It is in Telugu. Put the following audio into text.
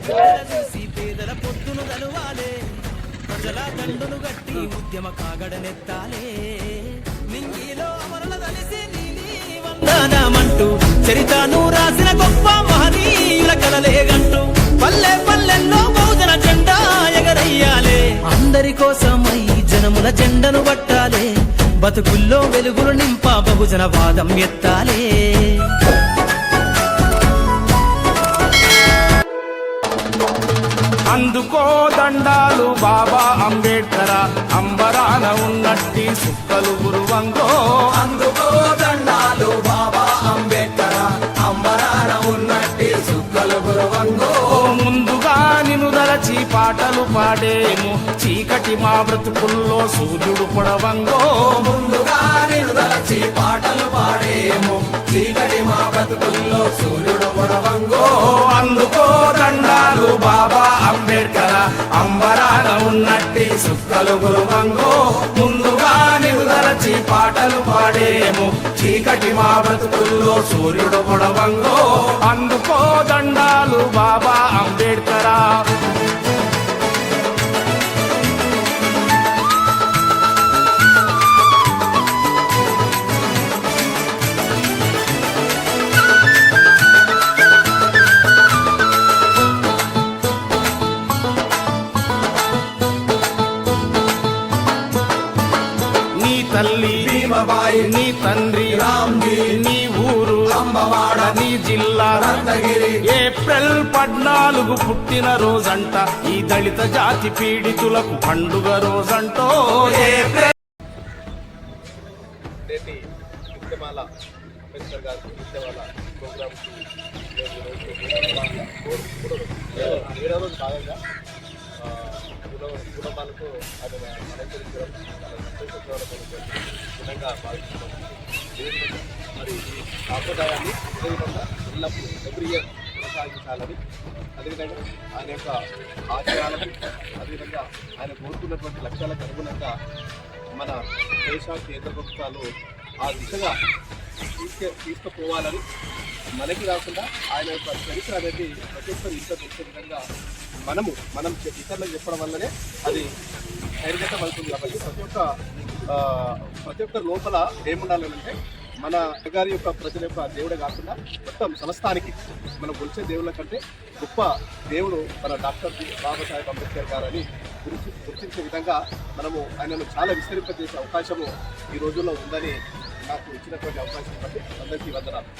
పిల్లల చూసి పేదల పొద్దును గలువాలే ప్రజల దండును గట్టి ఉద్యమ కాగడనెత్తాలే నింగిలో అమరుల కలిసి నీలి వందనమంటూ చరితను రాసిన గొప్ప మహనీయుల కలలేగంటూ పల్లె పల్లెల్లో బహుజన జెండా ఎగరయ్యాలే. అందరి కోసమై జనముల జెండను పట్టాలే. బతుకుల్లో వెలుగులు నింప బహుజన వాదం ఎత్తాలే. అందుకో దండాలు బాబా అంబేడ్కర అంబరాన ఉన్నట్టి సుక్కలు గురువంగో. అందుకో దండాలు బాబా అంబేద్కర అంబరాన ఉన్నట్టి సుక్కలు గురవంగో. ముందుగా నిన్ను దలచి పాటలు పాడేము. చీకటి మా బ్రతుకుల్లో సూర్యుడు పొడవంగో. ముందుగా నేను దలచి పాటలు పాడేము. చీకటి మా బ్రతుకుల్లో సూర్యుడు పొడవంగో. అంబరాన ఉన్నట్టి సుక్కలు గురువంగో ముందుగా నిన్ను పాటలు పాడేము. చీకటి మా బ్రతుకుల్లో సూర్యుడు పొడవంగో అందుకో దండాలు తల్లి భీమబాయి నీ తండ్రి రామ్జీ నీ ఊరు అంబవాడ నీ జిల్లా రత్నగిరి ఏప్రిల్ పద్నాలుగు పుట్టిన రోజంట ఈ దళిత జాతి పీడితులకు పండుగ రోజంటో. ఏప్రిల్ నేటి ఉద్యమాల అంబేద్కర్ గారి ఉద్యమాల ప్రోగ్రామ్కి మేము ఈరోజు ఏడవ రోజు భాగంగా ఆ, కుల- కుటుంబాలకు అది అలంకరించడం చాలా సంతోషకరమైన విధంగా భావిస్తున్నాం మరి ఈ సాంప్రదాయాన్ని అదేవిధంగా ఎల్లప్పుడూ ఎవ్రీ ఇయర్ కొనసాగించాలని అదేవిధంగా ఆయన యొక్క ఆశయాలకు అదేవిధంగా ఆయన కోరుకున్నటువంటి లక్ష్యాలకు అనుగుణంగా మన దేశ కేంద్ర ప్రభుత్వాలు ఆ దిశగా తీసుకు తీసుకుపోవాలని మనకి రాకుండా ఆయన యొక్క చరిత్ర అనేది ప్రతి ఒక్కరు ఇంట్లో తెలిసే విధంగా మనము మనం ఇతరులకు చెప్పడం వల్లనే అది ధైర్యతం అవుతుంది కాబట్టి ప్రతి ఒక్క ప్రతి ఒక్క లోపల ఏముండాలంటే మన గారి యొక్క ప్రజల యొక్క దేవుడే కాకుండా మొత్తం సమస్తానికి మనం కొలిచే దేవుళ్ళ కంటే గొప్ప దేవుడు మన డాక్టర్ బాబాసాహెబ్ అంబేద్కర్ గారు అని గుర్తి గుర్తించే విధంగా మనము ఆయనను చాలా విస్తరింపజేసే అవకాశము ఈ రోజుల్లో ఉందని నాకు ఇచ్చినటువంటి అవకాశం బట్టి అందరికీ వందనాలు